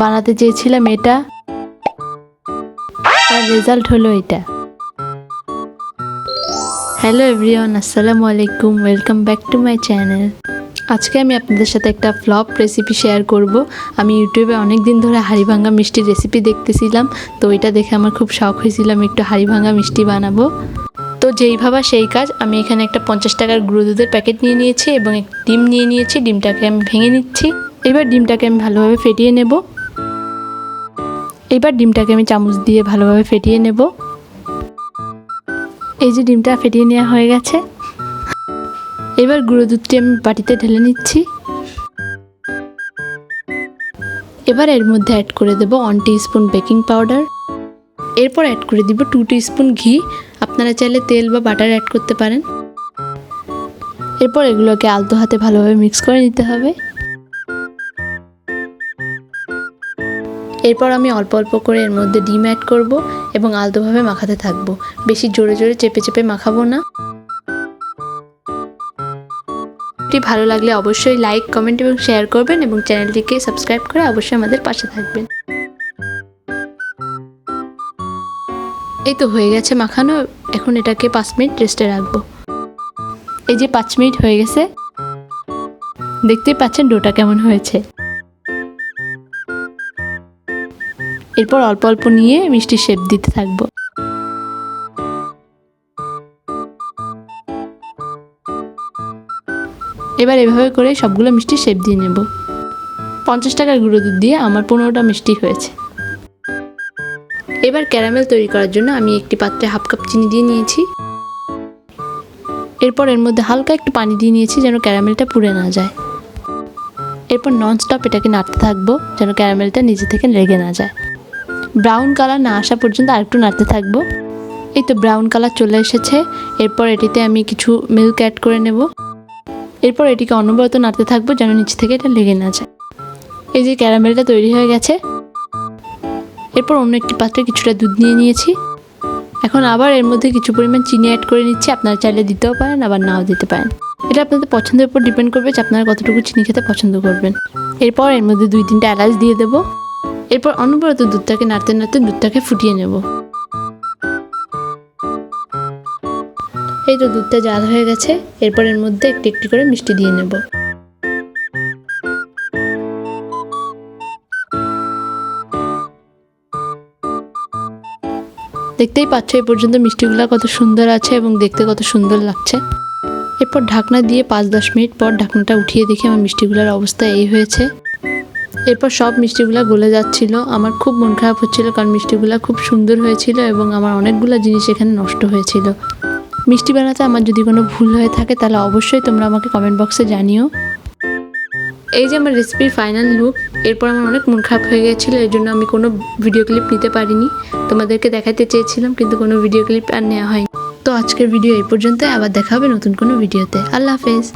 বানাতে চেয়েছিলাম এটা। রেজাল্ট হলো এটা। হ্যালো এভরিওয়ান আসসালামু আলাইকুম welcome back to my channel আজকে আমি আপনাদের সাথে একটা ফ্লপ রেসিপি শেয়ার করব। আমি ইউটিউবে অনেক দিন ধরে হাড়িভাঙ্গা মিষ্টির রেসিপি দেখতেছিলাম, তো এটা দেখে আমার খুব শখ হয়েছিল আমি একটু হাড়িভাঙ্গা মিষ্টি বানাবো। তো যেই ভাবা সেই কাজ, আমি এখানে একটা পঞ্চাশ টাকার গুঁড়ো দুধের প্যাকেট নিয়ে নিয়েছি এবং ডিম নিয়ে নিয়েছি, ডিমটাকে আমি ভেঙে নিচ্ছি। এবার ডিমটাকে আমি ভালোভাবে ফেটিয়ে নেব। এবার ডিমটাকে আমি চামচ দিয়ে ভালোভাবে ফেটিয়ে নেব। এই যে ডিমটা ফেটিয়ে নেওয়া হয়ে গেছে। এবার গুঁড়ো দুধটি আমি বাটিতে ঢেলে নিচ্ছি। এবার এর মধ্যে অ্যাড করে দেব ওয়ান স্পুন বেকিং পাউডার এরপর অ্যাড করে দিব টু স্পুন ঘি। আপনারা চাইলে তেল বা বাটার অ্যাড করতে পারেন। এরপর এগুলোকে আলতো হাতে ভালোভাবে মিক্স করে নিতে হবে। এরপর আমি অল্প অল্প করে এর মধ্যে ডিম অ্যাড করব এবং আলতোভাবে মাখাতে থাকব। বেশি জোরে জোরে চেপে চেপে মাখাবো না। ভালো লাগলে অবশ্যই লাইক কমেন্ট এবং শেয়ার করবেন এবং চ্যানেলটিকে সাবস্ক্রাইব করে অবশ্যই আমাদের পাশে থাকবেন। এই তো হয়ে গেছে মাখানো। এখন এটাকে পাঁচ মিনিট রেস্টে রাখব। এই যে পাঁচ মিনিট হয়ে গেছে। দেখতেই পাচ্ছেন ডোটা কেমন হয়েছে। এরপর অল্প অল্প নিয়ে মিষ্টি শেপ দিতে থাকব। এবার এভাবে করে সবগুলো মিষ্টি শেপ দিয়ে নেব। পঞ্চাশ টাকার গুঁড়ো দুধ দিয়ে আমার পনেরোটা মিষ্টি হয়েছে। এবার ক্যারামেল তৈরি করার জন্য আমি একটি পাত্রে হাফ কাপ চিনি দিয়ে নিয়েছি। এরপর এর মধ্যে হালকা একটু পানি দিয়ে নিয়েছি যেন ক্যারামেলটা পুড়ে না যায়। এরপর ননস্টপ এটাকে নাড়তে থাকব যেন ক্যারামেলটা নিজে থেকে লেগে না যায়। ব্রাউন কালার না আসা পর্যন্ত আরেকটু নাড়তে থাকব। এই তো ব্রাউন কালার চলে এসেছে। এরপর এটিতে আমি কিছু মিল্ক অ্যাড করে নেব। এরপর এটিকে অনবরত নাড়তে থাকব যেন নিচ থেকে এটা লেগে না যায়। এই যে ক্যারামেলটা তৈরি হয়ে গেছে। এরপর অন্য একটি পাত্রে কিছুটা দুধ নিয়ে নিয়েছি। এখন আবার এর মধ্যে কিছু পরিমাণ চিনি অ্যাড করে নিচ্ছি। আপনারা চাইলে দিতেও পারেন, আবার নাও দিতে পারেন। এটা আপনাদের পছন্দের উপর ডিপেন্ড করবে যে আপনারা কতটুকু চিনি খেতে পছন্দ করবেন। এরপর এর মধ্যে দুই তিনটা এলাচ দিয়ে দেবো। এরপর অনবরত দুধটাকে নাড়তে নাড়তে দুধটাকে ফুটিয়ে নেব। এই তো দুধটা জাল হয়ে গেছে, এরপর এর মধ্যে একটি একটি করে মিষ্টি দিয়ে নেব। দেখতেই পাচ্ছ এই পর্যন্ত মিষ্টিগুলো কত সুন্দর আছে এবং দেখতে কত সুন্দর লাগছে। এরপর ঢাকনা দিয়ে পাঁচ দশ মিনিট পর ঢাকনাটা উঠিয়ে দেখি আমার মিষ্টিগুলোর অবস্থা এই হয়েছে। এরপর সব মিষ্টিগুলো গলে যাচ্ছিল। আমার খুব মন খারাপ হচ্ছিল কারণ মিষ্টিগুলো খুব সুন্দর হয়েছিল এবং আমার অনেকগুলো জিনিস এখানে নষ্ট হয়েছিল। মিষ্টি বানাতে আমার যদি কোনো ভুল হয়ে থাকে তাহলে অবশ্যই তোমরা আমাকে কমেন্ট বক্সে জানিও। এই যে আমার রেসিপির ফাইনাল লুক এরপর আমার অনেক মন খারাপ হয়ে গেছিল এই জন্য আমি কোনো ভিডিও ক্লিপ নিতে পারিনি। তোমাদেরকে দেখাতে চেয়েছিলাম, কিন্তু কোনো ভিডিও ক্লিপ আর নেওয়া হয়নি। তো আজকের ভিডিও এই পর্যন্ত আবার দেখা হবে নতুন কোনো ভিডিওতে আল্লাহ হাফেজ।